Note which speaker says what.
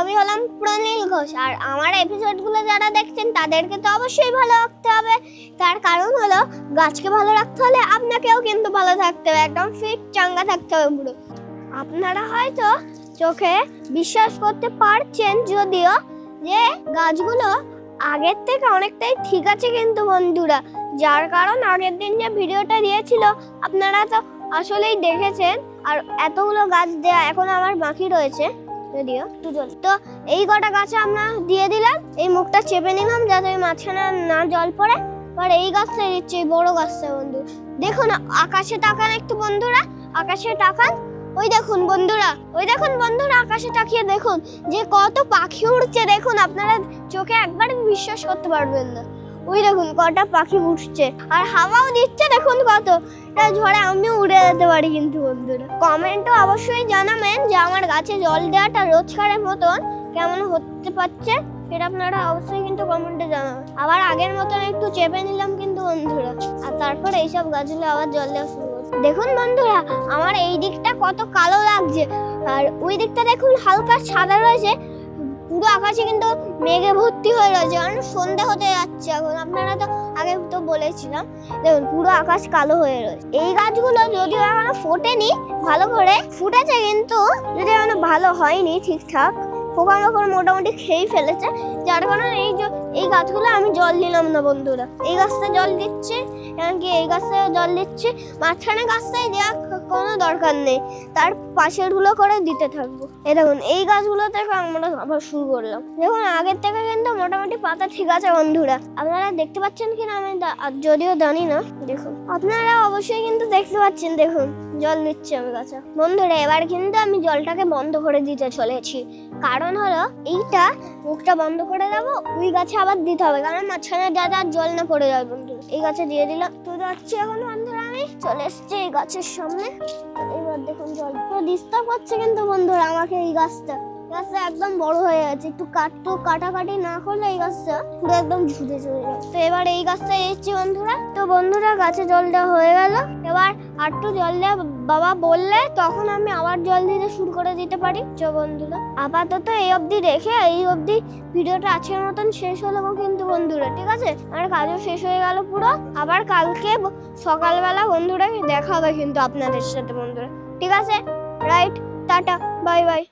Speaker 1: আমি হলাম প্রনীল ঘোষ। আর আমার এপিসোডগুলো যারা দেখছেন, তাদেরকে তো অবশ্যই ভালো রাখতে হবে। তার কারণ হলো, গাছকে ভালো রাখতে হলে আপনাকেও কিন্তু ভালো থাকতে হবে, একদম ফিট চাঙ্গা থাকতে হবে পুরো। আপনারা হয়তো চোখে বিশ্বাস করতে পারছেন যদিও যে গাছগুলো আগের থেকে অনেকটাই ঠিক আছে কিন্তু বন্ধুরা। যার কারণ আগের দিন যে ভিডিওটা দিয়েছিল, আপনারা তো আসলেই দেখেছেন। আর এতগুলো গাছ দেয়া এখন আমার বাকি রয়েছে। যদিও দুজন। তো এই কটা গাছে আমরা দিয়ে দিলাম, এই মুখটা চেপে নিলাম যাতে ওই মাঝখানে না জল পড়ে। আর এই গাছটা দিচ্ছে বড় গাছটা বন্ধু। দেখুন, আকাশে তাকান একটু বন্ধুরা, আকাশে তাকান। ওই দেখুন বন্ধুরা, ওই দেখুন বন্ধুরা, আকাশে তাকিয়ে দেখুন যে কত পাখি উড়ছে। দেখুন, আপনারা চোখে একবার বিশ্বাস করতে পারবেন না। ওই দেখুন কটা পাখি উঠছে। আর হাওয়াও দিচ্ছে দেখুন কত। ঝড়ে আমিও উড়ে যেতে পারি কিন্তু বন্ধুরা। কমেন্টও অবশ্যই জানাবেন যে আমার গাছে জল দেওয়াটা রোজকারের মতন কেমন হতে পারছে সেটা আপনারা অবশ্যই কিন্তু কমেন্টে জানাবেন। আবার আগের মতন একটু চেপে নিলাম কিন্তু বন্ধুরা। আর তারপর এইসব গাছগুলো আবার জল দেওয়া শুরু দেখুন বন্ধুরা, আমার এই দিকটা কত কালো লাগছে। আর ওই দিকটা দেখুন হালকা সাদা রয়েছে। পুরো আকাশে কিন্তু মেঘে ভর্তি হয়ে রয়েছে। কারণ সন্ধে হতে যাচ্ছে এখন। আপনারা তো আগে তো বলেছিলাম। দেখুন, পুরো আকাশ কালো হয়ে রয়েছে। এই গাছগুলো যদিও এখনও ফোটেনি, ভালো করে ফুটেছে কিন্তু যদি এখনও ভালো হয়নি ঠিকঠাক। পোকামাকড় মোটামুটি খেয়েই ফেলেছে। যার কারণে এই এই গাছগুলো আমি জল দিলাম না বন্ধুরা। এই গাছটা জল দিচ্ছে। জল দিচ্ছে, মাঝখানে গাছটাই দেওয়া কোনো দরকার নেই। তার পাশেরগুলো করে দিতে থাকব। এই দেখুন, এই গাছগুলো থেকে আমরা আবার শুরু করলাম। দেখুন, আগের থেকে কিন্তু মোটামুটি পাতা ঠিক আছে, বন্ধুরা। আপনারা দেখতে পাচ্ছেন কিনা আমি যদিও জানি না, দেখুন। আপনারা অবশ্যই কিন্তু দেখতে পাচ্ছেন, দেখুন, জল দিচ্ছে আমি গাছে বন্ধুরা, এবার কিন্তু আমি জলটাকে বন্ধ করে দিতে চলেছি। কারণ হলো, এইটা মুখটা বন্ধ করে দেবো, ওই গাছে আবার দিতে হবে। কারণ মাঝখানে আর জল না পড়ে যায় বন্ধু এই গাছে দিয়ে দিলাম। তো যাচ্ছি এখন চলে এসছে এই গাছের সামনে। এবার দেখুন জল তো ডিস্টার্ব করছে কিন্তু বন্ধুরা আমাকে এই গাছটা। গাছটা একদম বড় হয়ে গেছে। একটু কাটতো কাটাকাটি না করলে এই গাছটা পুরো একদম ঝুঁকে চলে যায় তো এবার এই গাছটা এসেছি বন্ধুরা। তো বন্ধুরা, গাছে জল দেওয়া হয়ে গেল। এবার একটু জল দেওয়া বাবা বললে তখন আমি আবার জল দিতে শুরু করে দিতে পারি। চো বন্ধুরা, আপাতত এই অবধি রেখে এই অবধি ভিডিওটা আজকের মতন শেষ হলো কিন্তু বন্ধুরা, ঠিক আছে? আর কাজও শেষ হয়ে গেল পুরো। আবার কালকে সকালবেলা বন্ধুরা দেখা হবে কিন্তু আপনাদের সাথে বন্ধুরা। ঠিক আছে? রাইট, টাটা, বাই বাই।